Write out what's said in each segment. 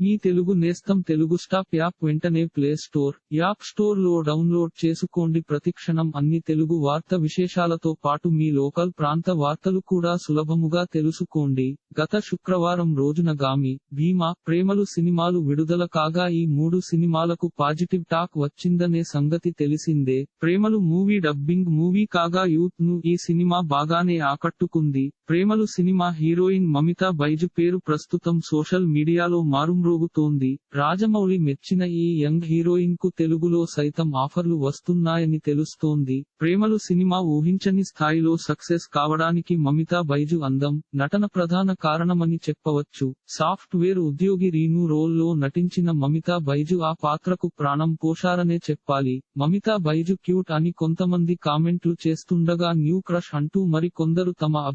మీ తెలుగు నేస్తం Telugu stop app వెంటనే play store app స్టోర్లో డౌన్లోడ్ చేసుకోండి. ప్రతిక్షణం అన్ని తెలుగు వార్త విశేషాలతో పాటు మీ లోకల్ ప్రాంత వార్తలు కూడా సులభముగా తెలుసుకోండి. గత శుక్రవారం రోజున గామి భీమా ప్రేమలు సినిమాలు విడుదల కాగా ఈ మూడు సినిమాలకు పాజిటివ్ టాక్ వచ్చిందనే సంగతి తెలిసిందే. ప్రేమలు మూవీ డబ్బింగ్ మూవీ కాగా యూత్ను ఈ సినిమా బాగానే ఆకట్టుకుంది. ప్రేమలు సినిమా హీరోయిన్ మమితా బైజు పేరు ప్రస్తుతం సోషల్ మీడియాలో మారుమ్రోగుతోంది. రాజమౌళి మెచ్చిన ఈ యంగ్ హీరోయిన్కు తెలుగులో సైతం ఆఫర్లు వస్తున్నాయని తెలుస్తోంది. ప్రేమలు సినిమా ఊహించని స్థాయిలో సక్సెస్ కావడానికి మమితా బైజు అందం నటన ప్రధాన కారణమని చెప్పవచ్చు. సాఫ్ట్వేర్ ఉద్యోగి రీను రోల్లో నటించిన మమితా బైజు ఆ పాత్రకు ప్రాణం పోషారనే చెప్పాలి. మమితా బైజు క్యూట్ అని కొంతమంది కామెంట్లు చేస్తుండగా న్యూ క్రష్ అంటూ మరి కొందరు తమ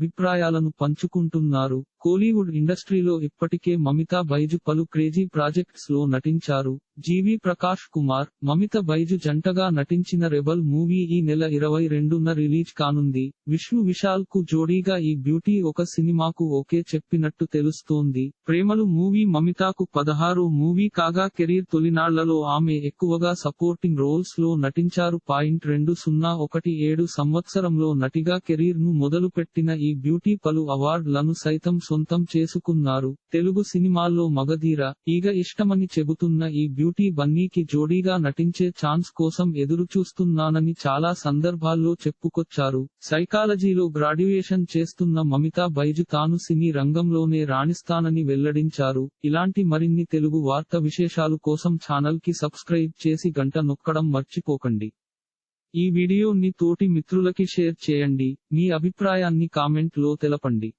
విషయాలను పంచుకుంటున్నారు. కోలీవుడ్ ఇండస్ట్రీలో ఇప్పటికే మమితా బైజు పలు క్రేజీ ప్రాజెక్ట్స్లో నటించారు. జీవి ప్రకాష్ కుమార్ మమిత బైజు జంటగా నటించిన రెబల్ మూవీ ఈ నెల ఇరవై రెండున రిలీజ్ కానుంది. విష్ణు విశాల్కు జోడీగా ఈ బ్యూటీ ఒక సినిమాకు ఓకే చెప్పినట్టు తెలుస్తోంది. ప్రేమలు మూవీ మమితాకు పదహారు మూవీ కాగా కెరీర్ తొలినాళ్ళలో ఆమె ఎక్కువగా సపోర్టింగ్ రోల్స్లో నటించారు. పాయింట్ రెండు సున్నా ఒకటి ఏడు సంవత్సరంలో నటిగా కెరీర్ను మొదలుపెట్టిన ఈ బ్యూటీ పలు అవార్డులను సైతం సొంతం చేసుకున్నారు. తెలుగు సినిమాల్లో మగధీర ఈగ ఇష్టమని చెబుతున్న ఈ బ్యూటీ బన్నీకి జోడీగా నటించే ఛాన్స్ కోసం ఎదురు చూస్తున్నానని చాలా సందర్భాల్లో చెప్పుకొచ్చారు. సైకాలజీలో గ్రాడ్యుయేషన్ చేస్తున్న మమితా బైజు తాను సినీ రంగంలోనే రాణిస్తానని వెల్లడించారు. ఇలాంటి మరిన్ని తెలుగు వార్త విశేషాలు కోసం ఛానల్కి సబ్స్క్రైబ్ చేసి గంట నొక్కడం మర్చిపోకండి. ఈ వీడియోని తోటి మిత్రులకి షేర్ చేయండి. మీ అభిప్రాయాన్ని కామెంట్లో తెలపండి.